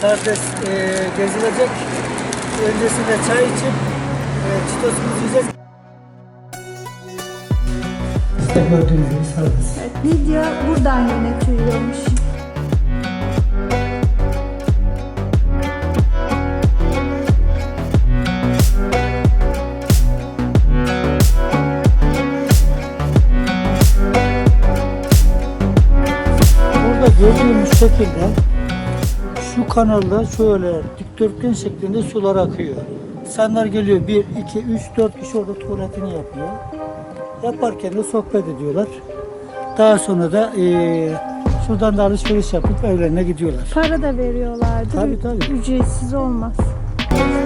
serbest e, gezilecek. Öncesinde çay içip e, çitosumuzu yiyeceğiz. İşte gördüğünüz gibi serbest. Lidya buradan yönetiliyormuş. Burada gördüğümüz şekilde kanalda şöyle dikdörtgen şeklinde sular akıyor. İnsanlar geliyor 1, 2, 3, 4 kişi orada tuvaletini yapıyor. Yaparken de sohbet ediyorlar. Daha sonra da eee, şuradan da alışveriş yapıp evlerine gidiyorlar. Para da veriyorlardı. Tabii, tabii. Ücretsiz olmaz.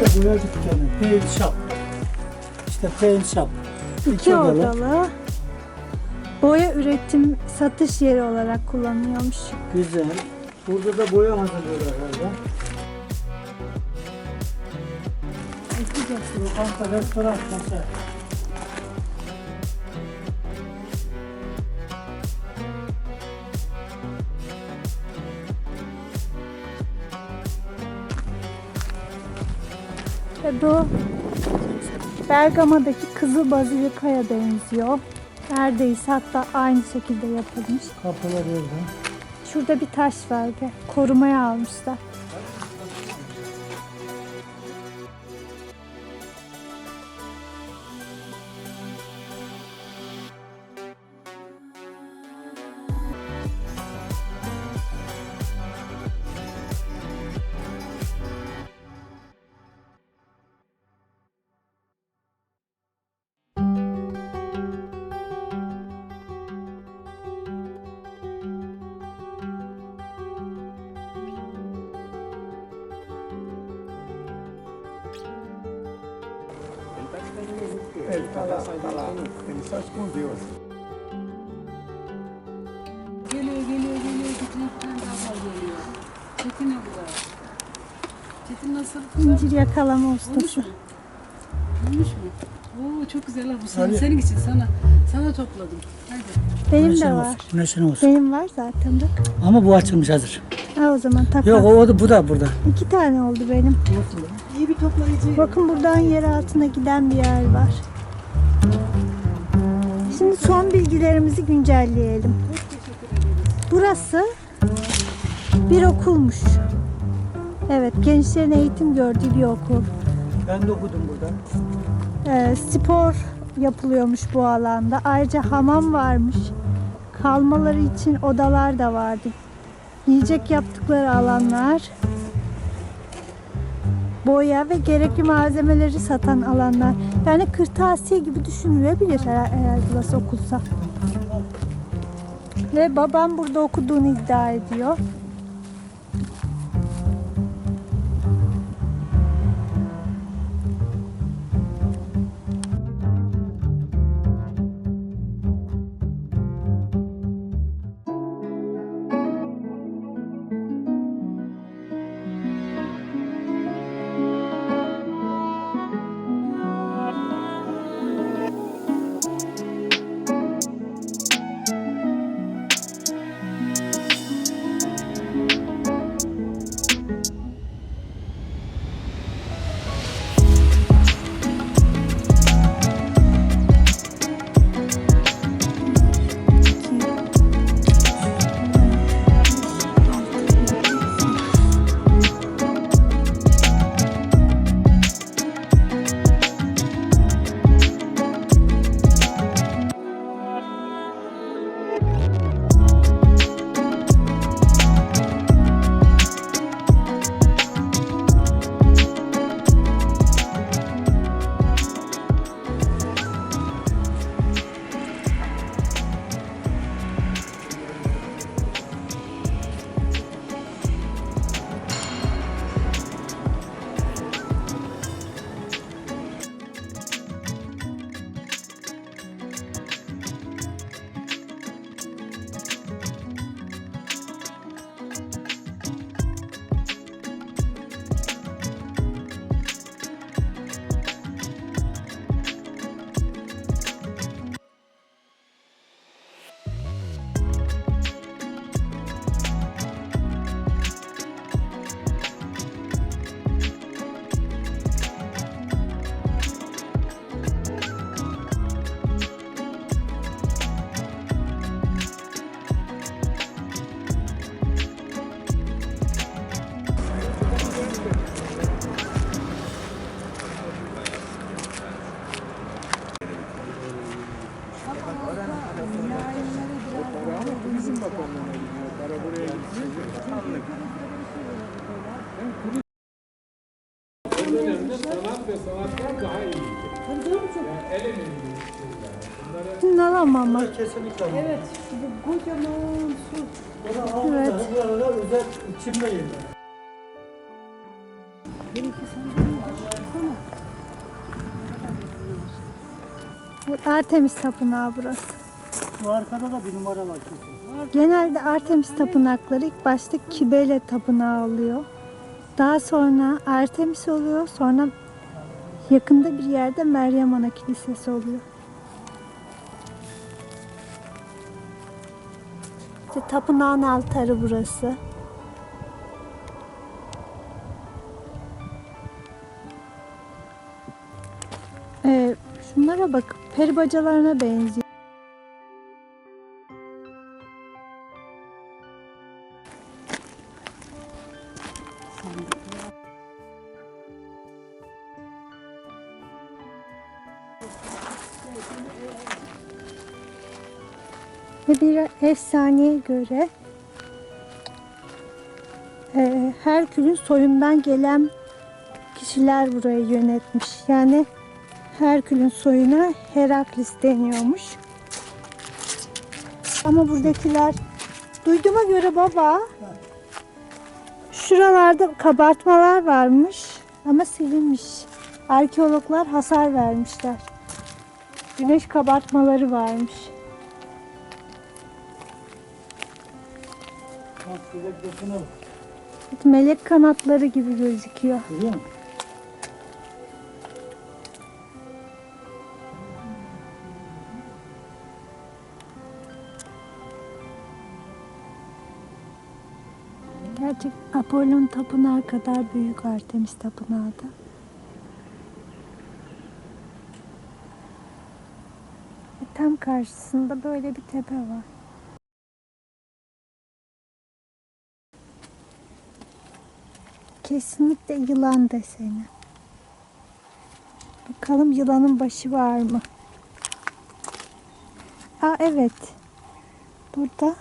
İşte boya dükkanı, paint shop. İşte paint shop. İki odalı. Boya üretim satış yeri olarak kullanılıyormuş. Güzel. Burada da boya hazırlıyorlar herhalde. Lokanta, restoran, konser. Bu Bergama'daki Kızıl Bazilika'ya benziyor. Neredeyse hatta aynı şekilde yapılmış. Kapılar orada. Şurada bir taş var ve korumaya almışlar. Ele está lá, tá lá. Ele só escondeu assim. Geliyor geliyor geliyor Çetin bir tane daha geliyor. Çetin ne bu da? Çetin nasıl? İncir yakalama ustası. Olmuş mu? Oo çok güzel ha bu senin, Hadi. senin için sana. Sana topladım. Hadi. Benim de var. olsun. Güneşin olsun. Benim var zaten bak. Ama bu açılmış hazır. Ha o zaman Yok takalım. o, o da bu da burada. İki tane oldu benim. İyi bir toplayıcı. Bakın buradan yer altına giden bir yer var. Şimdi son bilgilerimizi güncelleyelim. Burası bir okulmuş. Evet, gençlerin eğitim gördüğü bir okul. Ben de okudum burada. Ee, spor yapılıyormuş bu alanda. Ayrıca hamam varmış. Kalmaları için odalar da vardı. Yiyecek yaptıkları alanlar. Boya ve gerekli malzemeleri satan alanlar. Yani kırtasiye gibi düşünülebilir eğer, burası okulsa. Ve babam burada okuduğunu iddia ediyor. Ve sanatlar daha iyiydi. Yani el emeği. Bunları Alamamak. Kesinlikle. Evet, bu kocaman su. Havuzda, Evet. buralara özel içimde yerler. Bu Artemis Tapınağı burası. Bu arkada da bir numara var kesin. Genelde Artemis tapınakları ilk başta Kibele tapınağı oluyor. Daha sonra Artemis oluyor. Sonra yakında bir yerde Meryem Ana Kilisesi oluyor. İşte tapınağın altarı burası. Ee, şunlara bak, peri bacalarına benziyor. Ve bir efsaneye göre e, Herkül'ün soyundan gelen kişiler burayı yönetmiş. Yani Herkül'ün soyuna Heraklis deniyormuş. Ama buradakiler duyduğuma göre baba şuralarda kabartmalar varmış ama silinmiş. Arkeologlar hasar vermişler. Güneş kabartmaları varmış. Melek kanatları gibi gözüküyor. Görüyor musun? Gerçek Apollon tapınağı kadar büyük Artemis tapınağı da. Ve Tam karşısında böyle bir tepe var. Kesinlikle yılan deseni. Bakalım yılanın başı var mı? Aa evet. Burada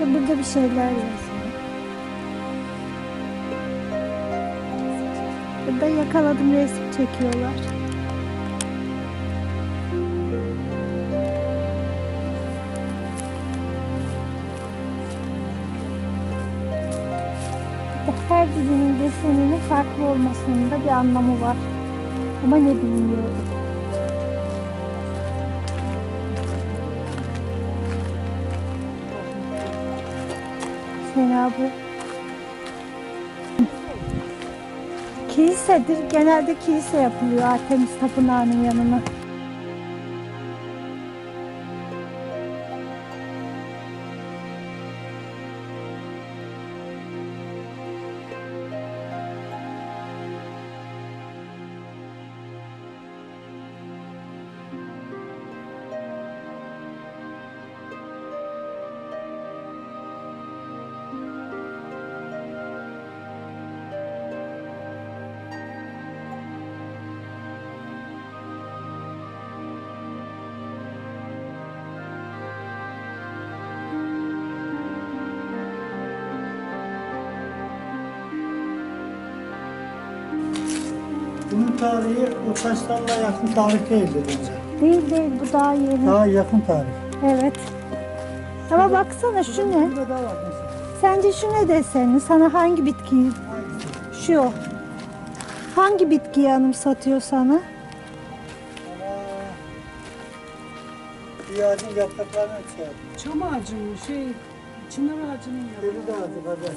Ve burada bir şeyler yazıyor. Burada yakaladım resim çekiyorlar. Her birinin deseninin farklı olmasının da bir anlamı var. Ama ne bilmiyorum. Fena bu. Kilisedir. Genelde kilise yapılıyor Artemis Tapınağı'nın yanına. Bunun tarihi o taşlarla yakın tarih değildir bence. Değil değil bu daha yeni. Daha yakın tarih. Evet. Ama baksana şu ne? Burada daha var mesela. Sence şu ne deseni? Sana hangi bitkiyi? Şu. Hangi bitkiyi anımsatıyor sana? Bir ağacın yapraklarını yapıyor. Çam ağacı mı, şey, çınar ağacının yapı. Ceviz ağacı kadar.